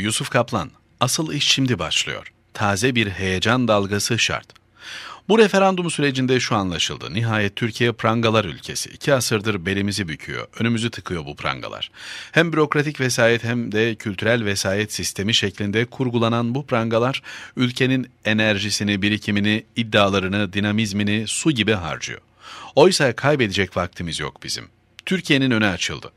Yusuf Kaplan, asıl iş şimdi başlıyor. Taze bir heyecan dalgası şart. Bu referandum sürecinde şu anlaşıldı. Nihayet Türkiye prangalar ülkesi. İki asırdır belimizi büküyor, önümüzü tıkıyor bu prangalar. Hem bürokratik vesayet hem de kültürel vesayet sistemi şeklinde kurgulanan bu prangalar ülkenin enerjisini, birikimini, iddialarını, dinamizmini su gibi harcıyor. Oysa kaybedecek vaktimiz yok bizim. Türkiye'nin önü açıldı.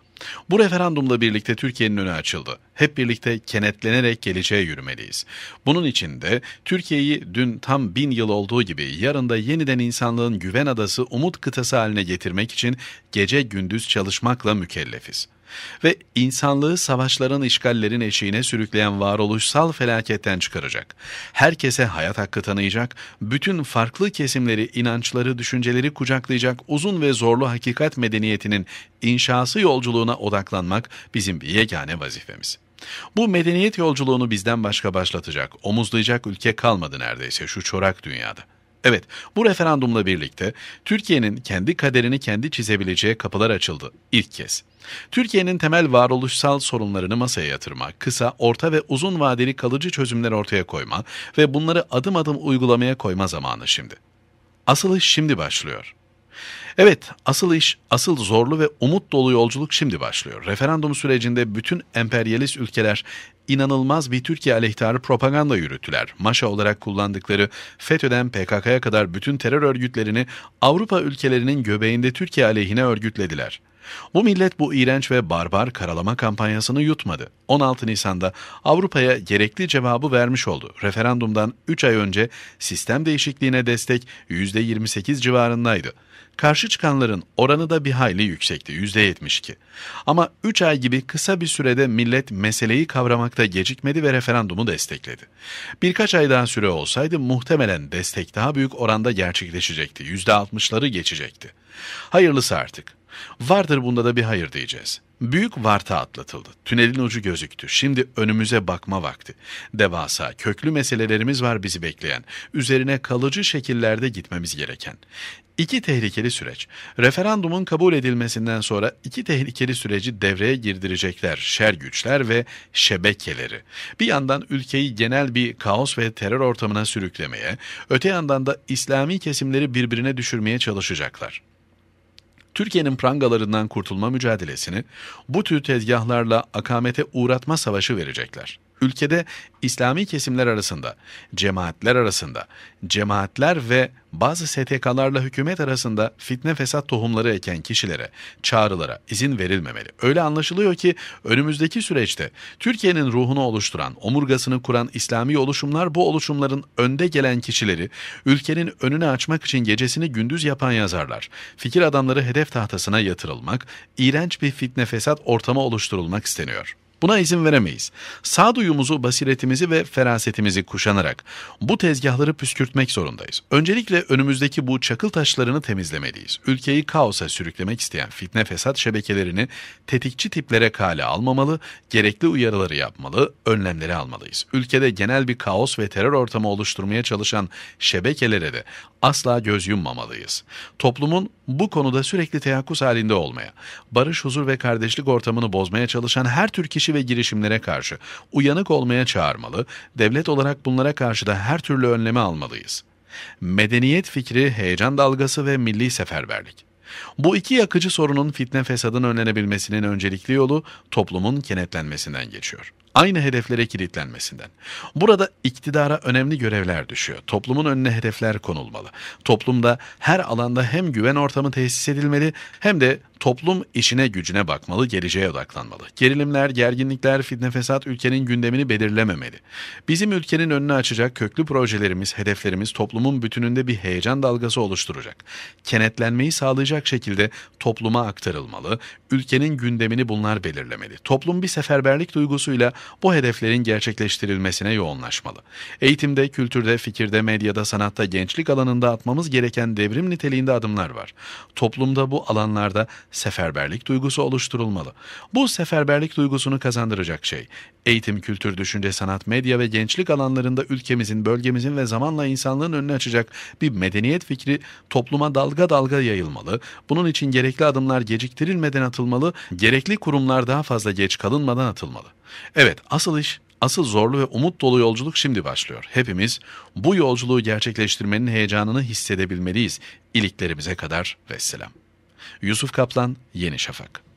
Bu referandumla birlikte Türkiye'nin önü açıldı. Hep birlikte kenetlenerek geleceğe yürümeliyiz. Bunun için de Türkiye'yi dün tam bin yıl olduğu gibi yarın da yeniden insanlığın güven adası, umut kıtası haline getirmek için gece gündüz çalışmakla mükellefiz ve insanlığı savaşların işgallerin eşiğine sürükleyen varoluşsal felaketten çıkaracak. Herkese hayat hakkı tanıyacak, bütün farklı kesimleri, inançları, düşünceleri kucaklayacak uzun ve zorlu hakikat medeniyetinin inşası yolculuğuna odaklanmak bizim bir yegane vazifemiz. Bu medeniyet yolculuğunu bizden başka başlatacak, omuzlayacak ülke kalmadı neredeyse şu çorak dünyada. Evet, bu referandumla birlikte Türkiye'nin kendi kaderini kendi çizebileceği kapılar açıldı ilk kez. Türkiye'nin temel varoluşsal sorunlarını masaya yatırma, kısa, orta ve uzun vadeli kalıcı çözümler ortaya koyma ve bunları adım adım uygulamaya koyma zamanı şimdi. Asıl iş şimdi başlıyor. Evet, asıl iş, asıl zorlu ve umut dolu yolculuk şimdi başlıyor. Referandum sürecinde bütün emperyalist ülkeler inanılmaz bir Türkiye aleyhtarı propaganda yürüttüler. Maşa olarak kullandıkları FETÖ'den PKK'ya kadar bütün terör örgütlerini Avrupa ülkelerinin göbeğinde Türkiye aleyhine örgütlediler. Bu millet bu iğrenç ve barbar karalama kampanyasını yutmadı. 16 Nisan'da Avrupa'ya gerekli cevabı vermiş oldu. Referandumdan 3 ay önce sistem değişikliğine destek %28 civarındaydı. Karşı çıkanların oranı da bir hayli yüksekti, %72. Ama 3 ay gibi kısa bir sürede millet meseleyi kavramakta gecikmedi ve referandumu destekledi. Birkaç ay daha süre olsaydı muhtemelen destek daha büyük oranda gerçekleşecekti, %60'ları geçecekti. Hayırlısı artık. Vardır bunda da bir hayır diyeceğiz. Büyük varta atlatıldı. Tünelin ucu gözüktü. Şimdi önümüze bakma vakti. Devasa, köklü meselelerimiz var bizi bekleyen. Üzerine kalıcı şekillerde gitmemiz gereken. İki tehlikeli süreç. Referandumun kabul edilmesinden sonra iki tehlikeli süreci devreye girdirecekler şer güçler ve şebekeleri. Bir yandan ülkeyi genel bir kaos ve terör ortamına sürüklemeye, öte yandan da İslami kesimleri birbirine düşürmeye çalışacaklar. Türkiye'nin prangalarından kurtulma mücadelesini bu tür tezgahlarla akamete uğratma savaşı verecekler ülkede İslami kesimler arasında, cemaatler arasında, cemaatler ve bazı STK'larla hükümet arasında fitne fesat tohumları eken kişilere, çağrılara izin verilmemeli. Öyle anlaşılıyor ki önümüzdeki süreçte Türkiye'nin ruhunu oluşturan, omurgasını kuran İslami oluşumlar bu oluşumların önde gelen kişileri ülkenin önünü açmak için gecesini gündüz yapan yazarlar. Fikir adamları hedef tahtasına yatırılmak, iğrenç bir fitne fesat ortamı oluşturulmak isteniyor. Buna izin veremeyiz. Sağduyumuzu, basiretimizi ve ferasetimizi kuşanarak bu tezgahları püskürtmek zorundayız. Öncelikle önümüzdeki bu çakıl taşlarını temizlemeliyiz. Ülkeyi kaosa sürüklemek isteyen fitne fesat şebekelerini tetikçi tiplere kale almamalı, gerekli uyarıları yapmalı, önlemleri almalıyız. Ülkede genel bir kaos ve terör ortamı oluşturmaya çalışan şebekelere de asla göz yummamalıyız. Toplumun bu konuda sürekli teyakkuz halinde olmaya, barış, huzur ve kardeşlik ortamını bozmaya çalışan her tür kişi ve girişimlere karşı uyanık olmaya çağırmalı, devlet olarak bunlara karşı da her türlü önlemi almalıyız. Medeniyet fikri, heyecan dalgası ve milli seferberlik. Bu iki yakıcı sorunun fitne fesadın önlenebilmesinin öncelikli yolu toplumun kenetlenmesinden geçiyor aynı hedeflere kilitlenmesinden. Burada iktidara önemli görevler düşüyor. Toplumun önüne hedefler konulmalı. Toplumda her alanda hem güven ortamı tesis edilmeli hem de toplum işine gücüne bakmalı, geleceğe odaklanmalı. Gerilimler, gerginlikler, fitne fesat ülkenin gündemini belirlememeli. Bizim ülkenin önünü açacak köklü projelerimiz, hedeflerimiz toplumun bütününde bir heyecan dalgası oluşturacak. Kenetlenmeyi sağlayacak şekilde topluma aktarılmalı, ülkenin gündemini bunlar belirlemeli. Toplum bir seferberlik duygusuyla bu hedeflerin gerçekleştirilmesine yoğunlaşmalı. Eğitimde, kültürde, fikirde, medyada, sanatta, gençlik alanında atmamız gereken devrim niteliğinde adımlar var. Toplumda bu alanlarda seferberlik duygusu oluşturulmalı. Bu seferberlik duygusunu kazandıracak şey, eğitim, kültür, düşünce, sanat, medya ve gençlik alanlarında ülkemizin, bölgemizin ve zamanla insanlığın önünü açacak bir medeniyet fikri topluma dalga dalga yayılmalı. Bunun için gerekli adımlar geciktirilmeden atılmalı, gerekli kurumlar daha fazla geç kalınmadan atılmalı. Evet, asıl iş Asıl zorlu ve umut dolu yolculuk şimdi başlıyor. Hepimiz bu yolculuğu gerçekleştirmenin heyecanını hissedebilmeliyiz. İliklerimize kadar vesselam. Yusuf Kaplan, Yeni Şafak